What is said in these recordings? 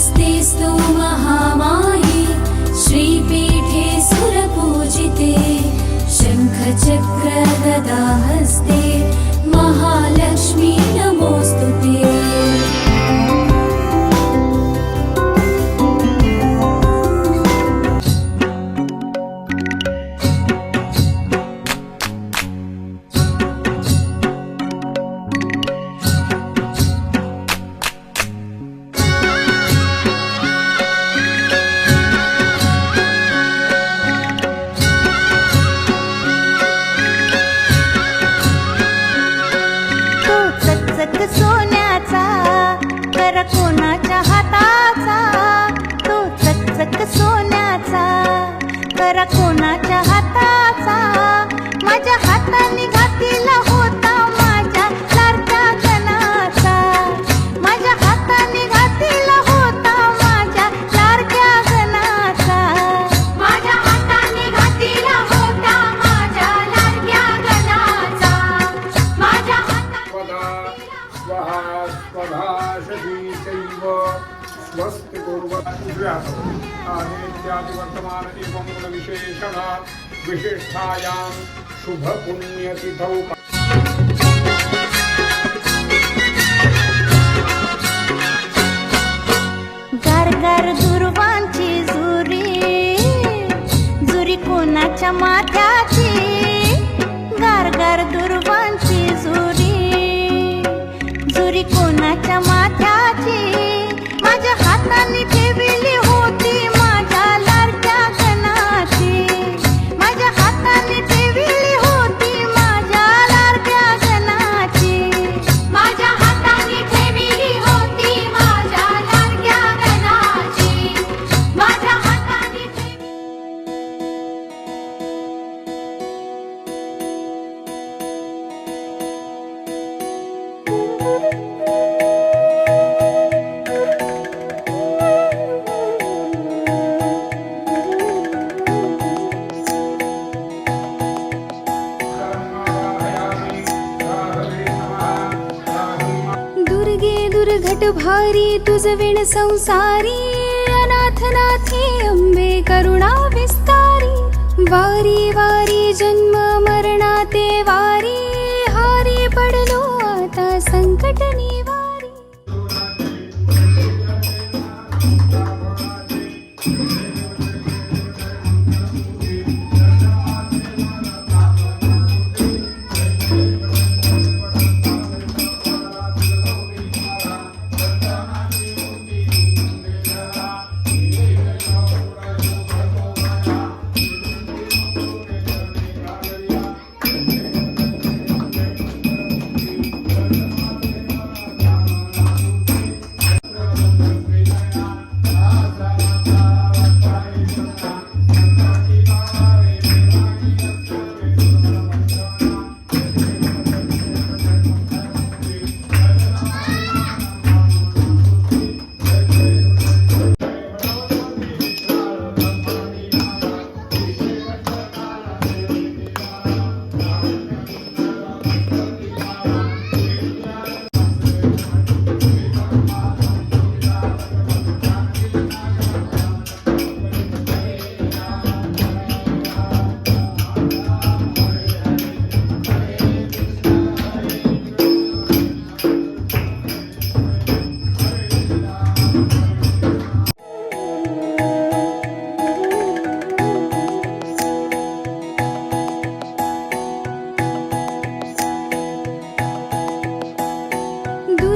स्वस्तिस्तु महामाये श्रीपीठे सुरपूजिते शङ्खचक्रगदाहस्ते महालक्ष्मी करा कोणाच्या स्वस्ति कुर्वत्यात् वर्तमान एवं गुणविशेषण विशिष्टायां शुभपुण्यतिथौ गार गार दुर्वांची जुरी जुरी कोणाच्या माथ्याची रुजविण संसारी अनाथनाथी अंबे करुणा विस्तारी वारी वारी जन्म मरणा ते वारी हारी पडलो आता संकटनी.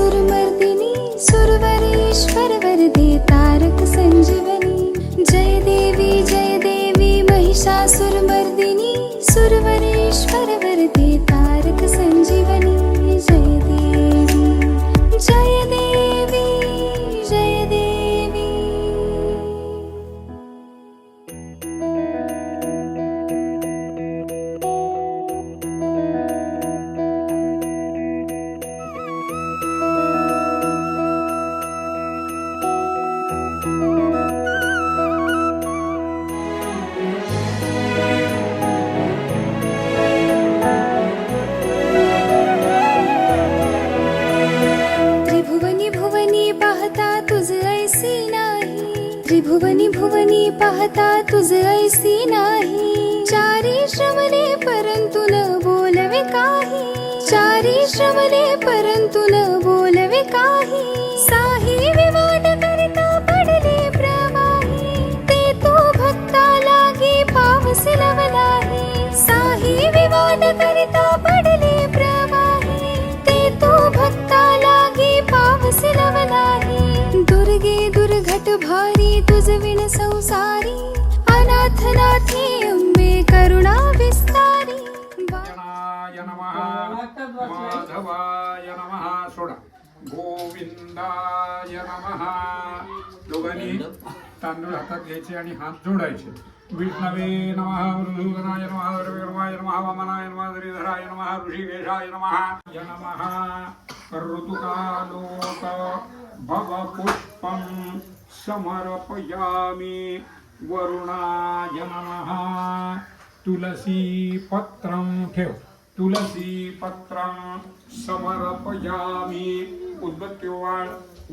महिषासुरमर्दिनी माधवाय नमः. सोडा. गोविंदाय नमः. दोघांनी तांदूळ हातात घ्यायचे आणि हात जोडायचे. विष्णवे नमः. मृदुगणाय नमः. रविवर्माय नमः. वामनाय नमः. श्रीधराय नमः. ऋषिकेशाय नमः. य नमः. ऋतुकालोक भवपुष्पं समर्पयामि. वरुणाय नमः. तुलसी पत्रं ठेव. तुलसीपत्रं समर्पयामि। उद्बत्तिवाळ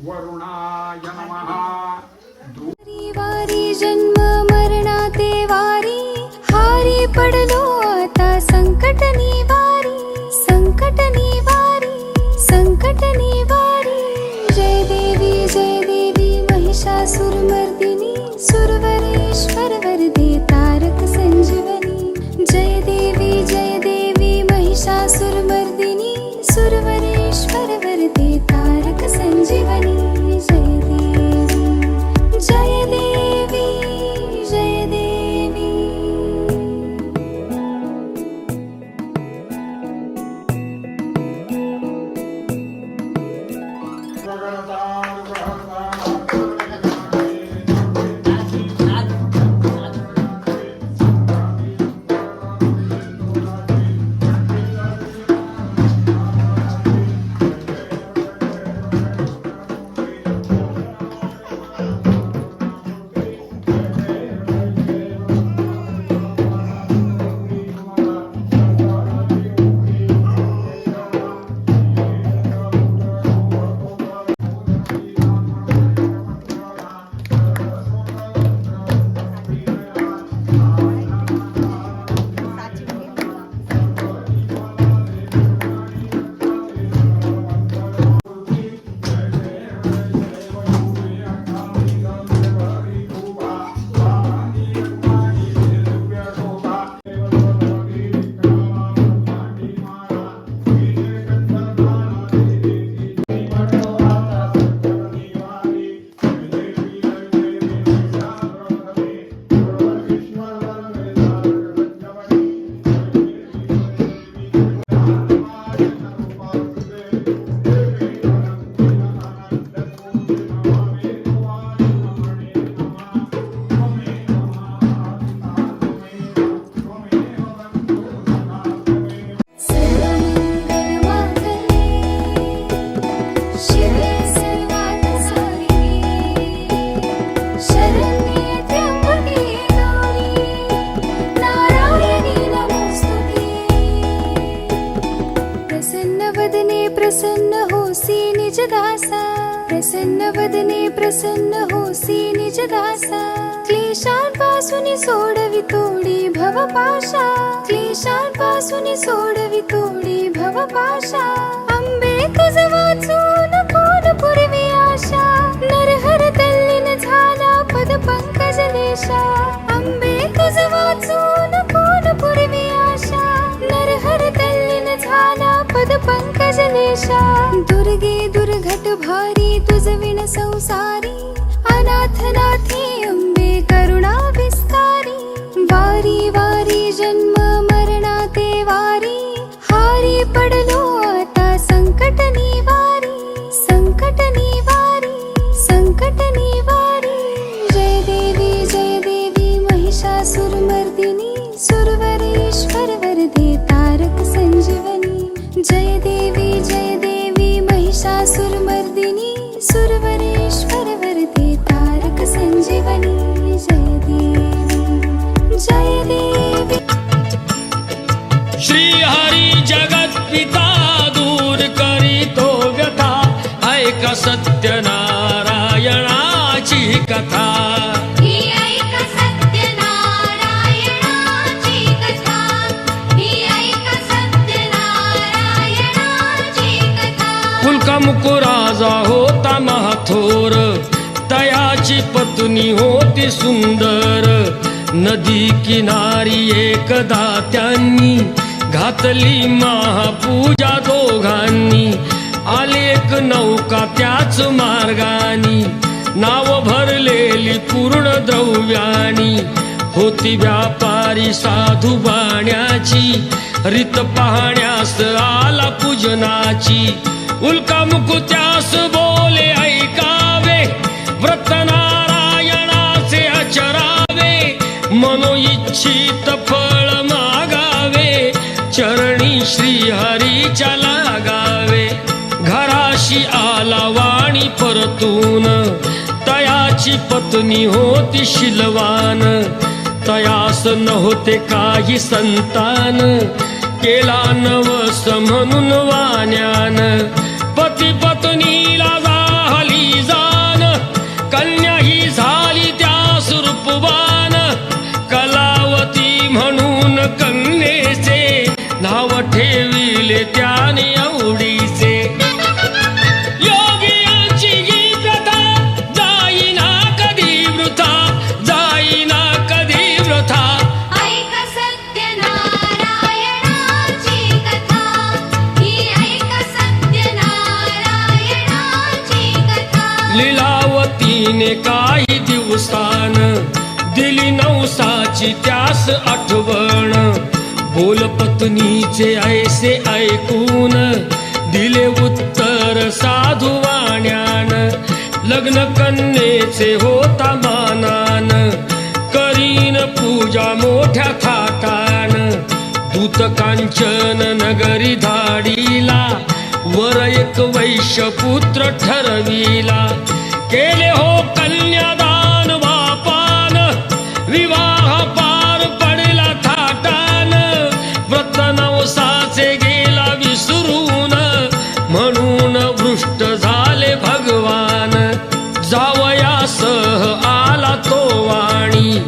वरुणाय नमः। वारी जन्म मरणा ते वारी। हारी पडलो आता संकट निवारी संकट निवारी संकट निवारी जय देवी जय देवी महिषासुरमर्दिनी सुरवरेश्वर प्रसन्न होसि निज दासा. प्रसन्न वदने प्रसन्न होसि निज दासा. क्लेशांपासून सोडवी तोडी भवपाशा. क्लेशांपासून सोडवी तोडी भवपाशा. अंबे तुझ वाचून कोण पुरवी आशा? नरहर तल्लीन झाला पद पंकज देशा संसारी माझी पत्नी होती सुंदर. नदी किनारी एकदा त्यांनी घातली महापूजा दोघांनी. आली एक नौका त्याच मार्गानी. नाव भरलेली पूर्ण द्रव्यानी. होती व्यापारी साधू बाण्याची. रित पाहण्यास आला पूजनाची. उल्का मुकुत्यास बोले ऐकावे व्रत मनो इच्छित फळ मागावे चरणी श्री हरीच्या लागावे. घराशी आला वाणी परतून तयाची पत्नी होती शिलवान. तयास नव्हते काही संतान केला नवस म्हणून वाणी. तिने काही दिवसान दिली नवसाची त्यास आठवण. बोल पत्नीचे ऐसे ऐकून दिले उत्तर साधू वाण्यान. लग्न कन्येचे होता मानान. करीन पूजा मोठ्या थाटान. दूत कांचन नगरी धाडीला. वर एक वैश्य पुत्र ठरविला. केले हो कन्यादान वापान. विवाह पार पडला थाटान. व्रत नवसाचे गेला विसरून. म्हणून भृष्ट झाले भगवान. जावयासह आला तो वाणी.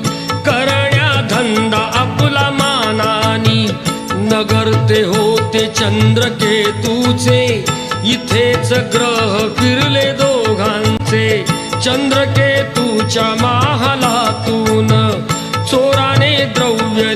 करण्या धंदा आपला मानानी. नगरते होते चंद्रकेतूचे. इथेच ग्रह फिरले दो चंद्रकेतूच्या महालातून चोराने द्रव्य